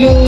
contigo.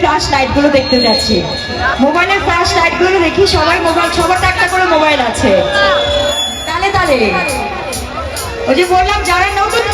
Flash লাইটগুলো দেখতে যাচ্ছি। মোবাইলের ফ্ল্যাশ লাইটগুলো দেখি, সবাই মোবাইল সবার একটা করে মোবাইল আছে। তালে তালে। ওই যে বললাম, যারা নতুন